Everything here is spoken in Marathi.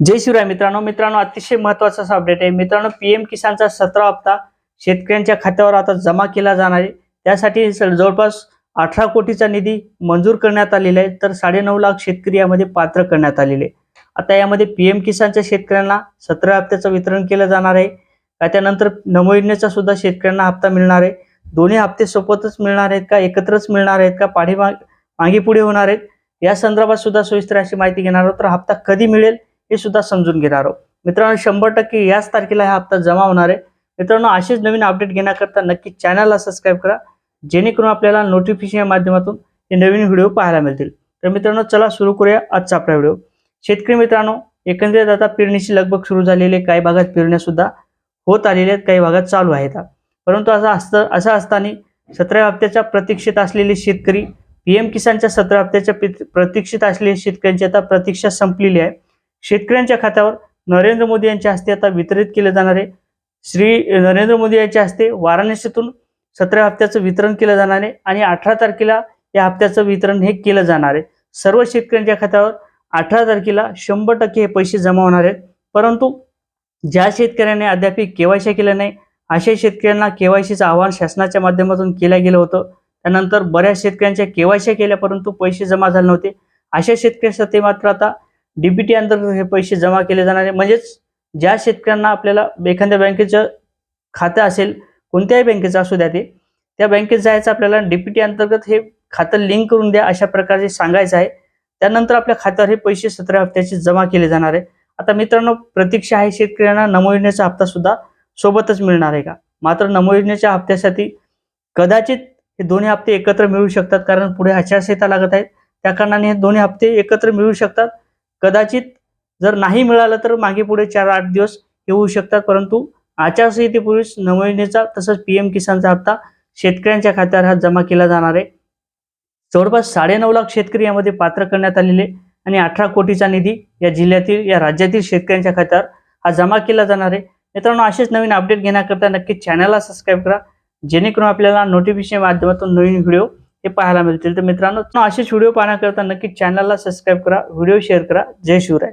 जय शिवराय. मित्रांनो मित्रांनो अतिशय महत्त्वाचा असा अपडेट आहे. मित्रांनो पीएम किसानचा सतरा हप्ता शेतकऱ्यांच्या खात्यावर आता जमा केला जाणार आहे. त्यासाठी जवळपास अठरा कोटीचा निधी मंजूर करण्यात आलेला आहे. तर साडेनऊ लाख शेतकरी यामध्ये पात्र करण्यात आलेले आहे. आता यामध्ये पीएम किसानच्या शेतकऱ्यांना सतरा हप्त्याचं वितरण केलं जाणार आहे. का त्यानंतर नमो योजनेचा सुद्धा शेतकऱ्यांना हप्ता मिळणार आहे. दोन्ही हप्ते सोबतच मिळणार आहेत का? एकत्रच मिळणार आहेत का? पाठीमाग मागे पुढे होणार आहेत. या संदर्भात सुद्धा सविस्तर अशी माहिती घेणार आहोत. तर हप्ता कधी मिळेल? हे सुद्धा समजून घेणार आहोत. मित्रांनो शंभर टक्के याच तारखेला हा हप्ता जमा होणार आहे. मित्रांनो असेच नवीन अपडेट घेण्याकरता नक्की चॅनलला सबस्क्राईब करा. जेणेकरून आपल्याला नोटिफिकेशन माध्यमातून हे नवीन व्हिडिओ पाहायला मिळतील. तर मित्रांनो चला सुरू करूया आजचा आपला व्हिडिओ शेतकरी मित्रांनो एकंदरीत आता पेरणीची लगबग सुरू झालेली काही भागात पेरण्यासुद्धा होत आलेल्या आहेत. काही भागात चालू आहेत. परंतु असं असतं असं असताना सतरा हप्त्याच्या प्रतीक्षेत असलेले शेतकरी पीएम किसानच्या सतरा हप्त्याच्या पित- प्रतीक्षेत असलेल्या शेतकऱ्यांची आता प्रतीक्षा संपलेली आहे. शेतकऱ्यांच्या खात्यावर नरेंद्र मोदी यांच्या हस्ते आता वितरित केले जाणार आहे. श्री नरेंद्र मोदी यांच्या हस्ते वाराणसीतून सतरा हप्त्याचं वितरण केलं जाणार आहे आणि अठरा तारखेला या हप्त्याचं वितरण हे केलं जाणार आहे. सर्व शेतकऱ्यांच्या खात्यावर अठरा तारखेला शंभर टक्के हे पैसे जमा होणार आहेत. परंतु ज्या शेतकऱ्यांनी अद्याप केवायसी केलं नाही अशा शेतकऱ्यांना केवायसीचं आव्हान शासनाच्या माध्यमातून केलं गेलं होतं. त्यानंतर बऱ्याच शेतकऱ्यांच्या केवायसी केल्या परंतु पैसे जमा झाले नव्हते. अशा शेतकऱ्यांसाठी मात्र आता डीबीटी अंतर्गत हे पैसे जमा केले जाणार. आहे म्हणजेच ज्या शेतकऱ्यांना आपल्याला एखाद्या बँकेचं खातं असेल कोणत्याही बँकेचं असू द्या ते त्या बँकेत जायचं आपल्याला डीपीटी अंतर्गत हे खातं लिंक करून द्या अशा प्रकारे सांगायचं आहे. त्यानंतर आपल्या खात्यावर हे पैसे सतरा हप्त्याचे जमा केले जाणार आहे. आता मित्रांनो प्रतीक्षा आहे शेतकऱ्यांना नमो योजनेचा हप्ता सुद्धा सोबतच मिळणार आहे का? मात्र नमो योजनेच्या हप्त्यासाठी कदाचित हे दोन्ही हप्ते एकत्र मिळू शकतात कारण पुढे आचारसंहिता लागत आहेत. त्या कारणाने हे दोन्ही हप्ते एकत्र मिळू शकतात. कदाचित जर नाही मिळालं तर मागे पुढे चार आठ दिवस येऊ शकतात परंतु आचारसंहितेपूर्वीच नमो तसंच पीएम किसानचा हप्ता शेतकऱ्यांच्या खात्यावर हा जमा केला जाणार आहे. जवळपास साडेनऊ लाख शेतकरी यामध्ये पात्र करण्यात आलेले आणि अठरा कोटीचा निधी या जिल्ह्यातील या राज्यातील शेतकऱ्यांच्या खात्यावर हा जमा केला जाणार आहे. मित्रांनो असेच नवीन अपडेट घेण्याकरता नक्की चॅनलला सबस्क्राईब करा. जेणेकरून आपल्याला नोटिफिकेशन माध्यमातून नवीन व्हिडिओ हे पाहायला मिळतील. तर मित्रांनो असेच व्हिडिओ पाहण्याकरता नक्की चॅनलला सबस्क्राईब करा व्हिडिओ शेअर करा. जय शिवराय.